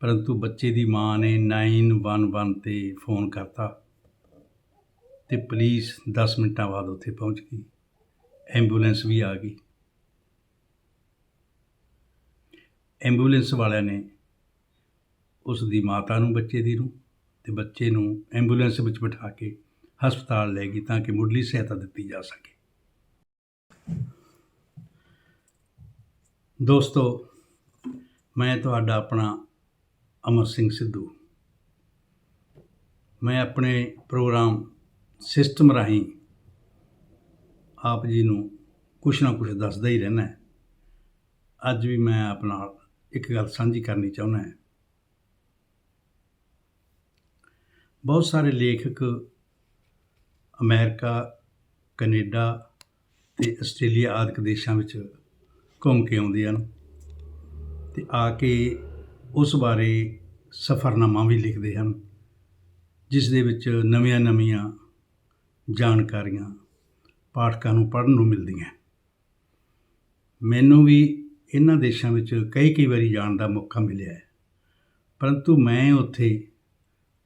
ਪਰੰਤੂ ਬੱਚੇ ਦੀ ਮਾਂ ਨੇ 911 ਤੇ ਫੋਨ ਕਰਤਾ ਤੇ ਪੁਲਿਸ 10 ਮਿੰਟਾਂ ਬਾਅਦ ਉੱਥੇ ਪਹੁੰਚ ਗਈ। ਐਂਬੂਲੈਂਸ ਵੀ ਆ ਗਈ। ਐਂਬੂਲੈਂਸ ਵਾਲਿਆਂ ਨੇ ਉਸ ਦੀ ਮਾਤਾ ਨੂੰ, ਬੱਚੇ ਦੀ ਨੂੰ ਤੇ ਬੱਚੇ ਨੂੰ ਐਂਬੂਲੈਂਸ ਵਿੱਚ ਬਿਠਾ ਕੇ ਹਸਪਤਾਲ ਲੈ ਗਈ ਤਾਂ ਕਿ ਮੁੱਢਲੀ ਸਹਾਇਤਾ ਦਿੱਤੀ ਜਾ ਸਕੇ। ਦੋਸਤੋ, ਮੈਂ ਤੁਹਾਡਾ ਆਪਣਾ ਅਮਰ ਸਿੰਘ ਸਿੱਧੂ। ਮੈਂ ਆਪਣੇ ਪ੍ਰੋਗਰਾਮ ਸਿਸਟਮ ਰਾਹੀਂ ਆਪ ਜੀ ਨੂੰ ਕੁਛ ਨਾ ਕੁਛ ਦੱਸਦਾ ਹੀ ਰਹਿਣਾ ਹੈ। ਅੱਜ ਵੀ ਮੈਂ ਆਪ ਨਾਲ ਇੱਕ ਗੱਲ ਸਾਂਝੀ ਕਰਨੀ ਚਾਹੁੰਦਾ ਹਾਂ। ਬਹੁਤ ਸਾਰੇ ਲੇਖਕ ਅਮਰੀਕਾ, ਕੈਨੇਡਾ ਤੇ ਆਸਟ੍ਰੇਲੀਆ ਆਦਿਕ ਦੇਸ਼ਾਂ ਵਿੱਚ ਘੁੰਮ ਕੇ ਆਉਂਦੇ ਹਨ ਤੇ ਆ ਕੇ ਉਸ ਬਾਰੇ ਸਫ਼ਰਨਾਮਾ ਵੀ ਲਿਖਦੇ ਹਨ, ਜਿਸ ਦੇ ਵਿੱਚ ਨਵੀਆਂ ਨਵੀਆਂ ਜਾਣਕਾਰੀਆਂ ਪਾਠਕਾਂ ਨੂੰ ਪੜ੍ਹਨ ਨੂੰ ਮਿਲਦੀਆਂ। ਮੈਨੂੰ ਵੀ ਇਹਨਾਂ ਦੇਸ਼ਾਂ ਵਿੱਚ ਕਈ ਕਈ ਵਾਰੀ ਜਾਣ ਦਾ ਮੌਕਾ ਮਿਲਿਆ ਹੈ, ਪਰੰਤੂ ਮੈਂ ਉੱਥੇ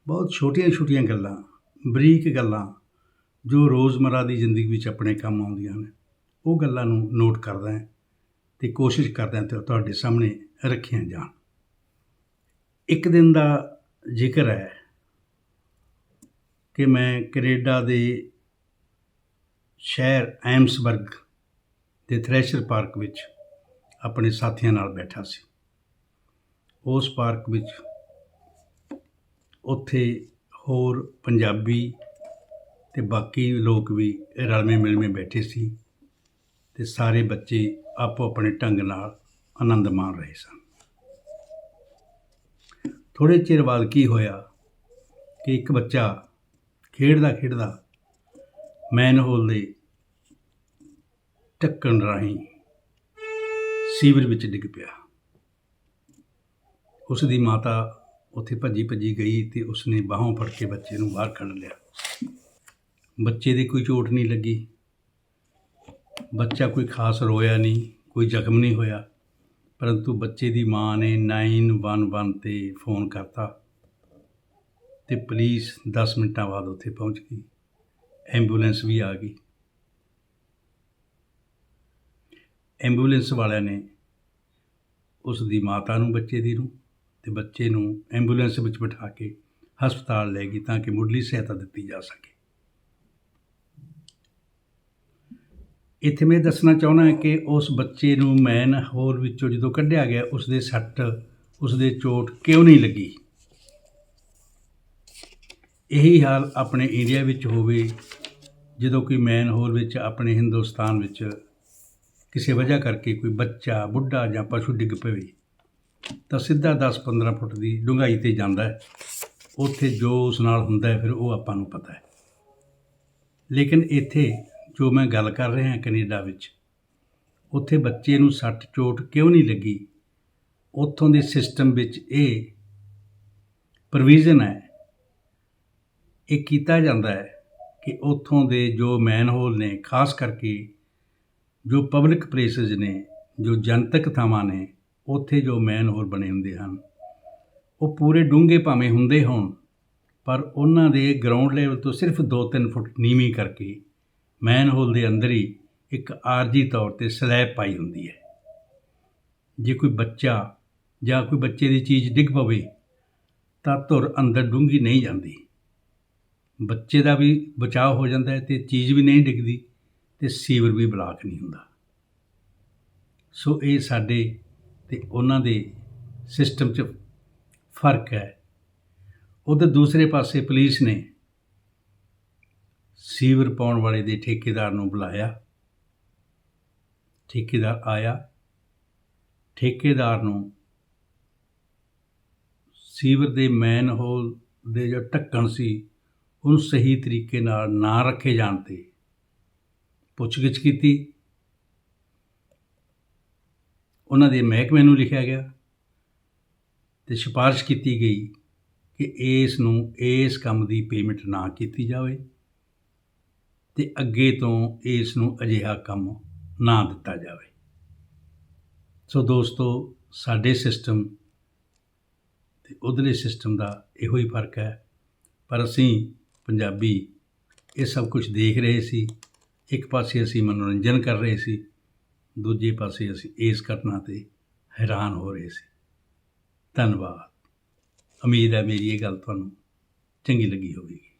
ਬਹੁਤ ਛੋਟੀਆਂ-ਛੋਟੀਆਂ ਗੱਲਾਂ, ਬਰੀਕ ਗੱਲਾਂ ਜੋ ਰੋਜ਼ਮਰਾ ਦੀ ਜ਼ਿੰਦਗੀ ਵਿੱਚ ਆਪਣੇ ਕੰਮ ਆਉਂਦੀਆਂ ਨੇ ਉਹ ਗੱਲਾਂ ਨੂੰ ਨੋਟ ਕਰਦਾ ਹਾਂ ਤੇ ਕੋਸ਼ਿਸ਼ ਕਰਦਾ ਹਾਂ ਤੇ ਤੁਹਾਡੇ ਸਾਹਮਣੇ ਰੱਖੀਆਂ ਜਾਣ। ਇੱਕ ਦਿਨ ਦਾ ਜ਼ਿਕਰ ਹੈ ਕਿ ਮੈਂ ਕੈਨੇਡਾ ਦੇ ਸ਼ਹਿਰ ਐਮਸਬਰਗ ਦੇ ਥ੍ਰੈਸ਼ਰ ਪਾਰਕ ਵਿੱਚ ਆਪਣੇ ਸਾਥੀਆਂ ਨਾਲ ਬੈਠਾ ਸੀ। ਉਸ ਪਾਰਕ ਵਿੱਚ ਉੱਥੇ ਹੋਰ ਪੰਜਾਬੀ ਤੇ ਬਾਕੀ ਲੋਕ ਵੀ ਰਲਵੇਂ ਮਿਲਵੇਂ ਬੈਠੇ ਸੀ ਤੇ ਸਾਰੇ ਬੱਚੇ ਆਪੋ ਆਪਣੇ ਢੰਗ ਨਾਲ ਆਨੰਦ ਮਾਣ ਰਹੇ ਸਨ। ਥੋੜੇ ਚਿਰ ਬਾਅਦ ਕੀ ਹੋਇਆ ਕਿ ਇੱਕ ਬੱਚਾ ਖੇਡਦਾ ਖੇਡਦਾ ਮੈਨਹੋਲ ਦੇ ਢੱਕਣ ਰਾਹੀਂ ਸੀਵਰ ਵਿੱਚ ਡਿੱਗ ਪਿਆ। ਉਸ ਦੀ ਮਾਤਾ ਉੱਥੇ ਭੱਜੀ ਭੱਜੀ ਗਈ ਤੇ ਉਸਨੇ ਬਾਹੋਂ ਫੜ ਕੇ ਬੱਚੇ ਨੂੰ ਬਾਹਰ ਕੱਢ ਲਿਆ। ਬੱਚੇ ਦੀ ਕੋਈ ਚੋਟ ਨਹੀਂ ਲੱਗੀ। ਬੱਚਾ ਕੋਈ ਖਾਸ ਰੋਇਆ ਨਹੀਂ, ਕੋਈ ਜ਼ਖਮ ਨਹੀਂ ਹੋਇਆ। ਪਰੰਤੂ ਬੱਚੇ ਦੀ ਮਾਂ ਨੇ 911 ਤੇ ਫੋਨ ਕਰਤਾ ਤੇ ਪੁਲਿਸ 10 ਮਿੰਟਾਂ ਬਾਅਦ ਉੱਥੇ ਪਹੁੰਚ ਗਈ। ਐਂਬੂਲੈਂਸ ਵੀ ਆ ਗਈ। ਐਂਬੂਲੈਂਸ ਵਾਲਿਆਂ ਨੇ ਉਸ ਦੀ ਮਾਤਾ ਨੂੰ, ਬੱਚੇ ਦੀ ਨੂੰ ਤੇ ਬੱਚੇ ਨੂੰ ਐਂਬੂਲੈਂਸ ਵਿੱਚ ਬਿਠਾ ਕੇ ਹਸਪਤਾਲ ਲੈ ਗਈ ਤਾਂ ਕਿ ਮੁੱਢਲੀ ਸਹਾਇਤਾ ਦਿੱਤੀ ਜਾ ਸਕੇ। ਇੱਥੇ ਮੈਂ ਦੱਸਣਾ ਚਾਹੁੰਦਾ ਕਿ ਉਸ ਬੱਚੇ ਨੂੰ ਮੈਨ ਹੋਰ ਵਿੱਚੋਂ ਜਦੋਂ ਕੱਢਿਆ ਗਿਆ ਉਸ ਦੇ ਸੱਟ ਉਸ ਦੇ ਚੋਟ ਕਿਉਂ ਨਹੀਂ ਲੱਗੀ? ਇਹੀ ਹਾਲ ਆਪਣੇ ਇੰਡੀਆ ਵਿੱਚ ਹੋਵੇ, ਜਦੋਂ ਕੋਈ ਮੈਨ ਹੋਲ ਵਿੱਚ, ਆਪਣੇ ਹਿੰਦੁਸਤਾਨ ਵਿੱਚ ਕਿਸੇ ਵਜ੍ਹਾ ਕਰਕੇ ਕੋਈ ਬੱਚਾ, ਬੁੱਢਾ ਜਾਂ ਪਸ਼ੂ ਡਿੱਗ ਪਵੇ, ਤਾਂ ਸਿੱਧਾ 10-15 ਫੁੱਟ ਦੀ ਡੂੰਘਾਈ ਤੇ ਜਾਂਦਾ ਹੈ। ਉੱਥੇ ਜੋ ਉਸ ਨਾਲ ਹੁੰਦਾ ਹੈ, ਫਿਰ ਉਹ ਆਪਾਂ ਨੂੰ ਪਤਾ ਹੈ। ਲੇਕਿਨ ਇੱਥੇ ਜੋ ਮੈਂ ਗੱਲ ਕਰ ਰਿਹਾ ਕੈਨੇਡਾ ਵਿੱਚ। ਉੱਥੇ ਬੱਚੇ ਨੂੰ ਸੱਟ ਚੋਟ ਕਿਉਂ ਨਹੀਂ ਲੱਗੀ? ਉੱਥੋਂ ਦੇ ਸਿਸਟਮ ਵਿੱਚ ਇਹ ਪ੍ਰੋਵੀਜ਼ਨ ਹੈ। ਇਹ ਕੀਤਾ ਜਾਂਦਾ ਹੈ ਕਿ ਉੱਥੋਂ ਦੇ ਜੋ ਮੈਨਹੋਲ ਨੇ, ਖਾਸ ਕਰਕੇ ਜੋ ਪਬਲਿਕ ਪਲੇਸਿਸ ਨੇ, ਜੋ ਜਨਤਕ ਥਾਵਾਂ ਨੇ, ਉੱਥੇ ਜੋ ਮੈਨਹੋਲ ਬਣੇ ਹੁੰਦੇ ਹਨ, ਉਹ ਪੂਰੇ ਡੂੰਘੇ ਭਾਵੇਂ ਹੁੰਦੇ ਹੋਣ, ਪਰ ਉਹਨਾਂ ਦੇ ਗਰਾਊਂਡ ਲੈਵਲ ਤੋਂ ਸਿਰਫ 2-3 ਫੁੱਟ ਨੀਵੀਂ ਕਰਕੇ ਮੈਨਹੋਲ ਦੇ ਅੰਦਰ ਹੀ ਇੱਕ ਆਰਜੀ ਤੌਰ ਤੇ ਸਲੈਬ ਪਾਈ ਹੁੰਦੀ ਹੈ। ਜੇ ਕੋਈ ਬੱਚਾ ਜਾਂ ਕੋਈ ਬੱਚੇ ਦੀ ਚੀਜ਼ ਡਿੱਗ ਪਵੇ, ਤਾਂ ਧੁਰ ਅੰਦਰ ਡੂੰਘੀ ਨਹੀਂ ਜਾਂਦੀ। ਬੱਚੇ ਦਾ ਵੀ ਬਚਾਅ ਹੋ ਜਾਂਦਾ ਹੈ ਤੇ ਚੀਜ਼ ਵੀ ਨਹੀਂ ਡਿੱਗਦੀ ਤੇ ਸੀਵਰ ਵੀ ਬਲਾਕ ਨਹੀਂ ਹੁੰਦਾ। ਸੋ ਇਹ ਸਾਡੇ ਤੇ ਉਹਨਾਂ ਦੇ ਸਿਸਟਮ 'ਚ ਫ਼ਰਕ ਹੈ। ਉਧਰ ਦੂਸਰੇ ਪਾਸੇ ਪੁਲਿਸ ਨੇ ਸੀਵਰ ਪਾਉਣ ਵਾਲੇ ਦੇ ਠੇਕੇਦਾਰ ਨੂੰ ਬੁਲਾਇਆ। ਠੇਕੇਦਾਰ ਆਇਆ। ਠੇਕੇਦਾਰ ਨੂੰ ਸੀਵਰ ਦੇ ਮੈਨ ਹੋਲ ਦੇ ਜੋ ਢੱਕਣ ਸੀ, ਉਹਨੂੰ ਸਹੀ ਤਰੀਕੇ ਨਾਲ ਨਾ ਰੱਖੇ ਜਾਣ ਤੇ ਪੁੱਛਗਿੱਛ ਕੀਤੀ। ਉਹਨਾਂ ਦੇ ਮਹਿਕਮੇ ਨੂੰ ਲਿਖਿਆ ਗਿਆ ਤੇ ਸਿਫਾਰਿਸ਼ ਕੀਤੀ ਗਈ ਕਿ ਇਸ ਨੂੰ ਇਸ ਕੰਮ ਦੀ ਪੇਮੈਂਟ ਨਾ ਕੀਤੀ ਜਾਵੇ। ਤੇ ਅੱਗੇ ਤੋਂ ਇਸ ਨੂੰ ਅਜਿਹਾ ਕੰਮ ਨਾ ਦਿੱਤਾ ਜਾਵੇ। ਸੋ ਦੋਸਤੋ, ਸਾਡੇ ਸਿਸਟਮ ਤੇ ਉਧਰਲੇ ਸਿਸਟਮ ਦਾ ਇਹੋ ਹੀ ਫ਼ਰਕ ਹੈ। ਪਰ ਅਸੀਂ ਪੰਜਾਬੀ ਇਹ ਸਭ ਕੁਝ ਦੇਖ ਰਹੇ ਸੀ। ਇੱਕ ਪਾਸੇ ਅਸੀਂ ਮਨੋਰੰਜਨ ਕਰ ਰਹੇ ਸੀ, ਦੂਜੇ ਪਾਸੇ ਅਸੀਂ ਇਸ ਘਟਨਾ ਤੇ ਹੈਰਾਨ ਹੋ ਰਹੇ ਸੀ। ਧੰਨਵਾਦ। ਉਮੀਦ ਹੈ ਮੇਰੀ ਇਹ ਗੱਲ ਤੁਹਾਨੂੰ ਚੰਗੀ ਲੱਗੀ ਹੋਵੇਗੀ।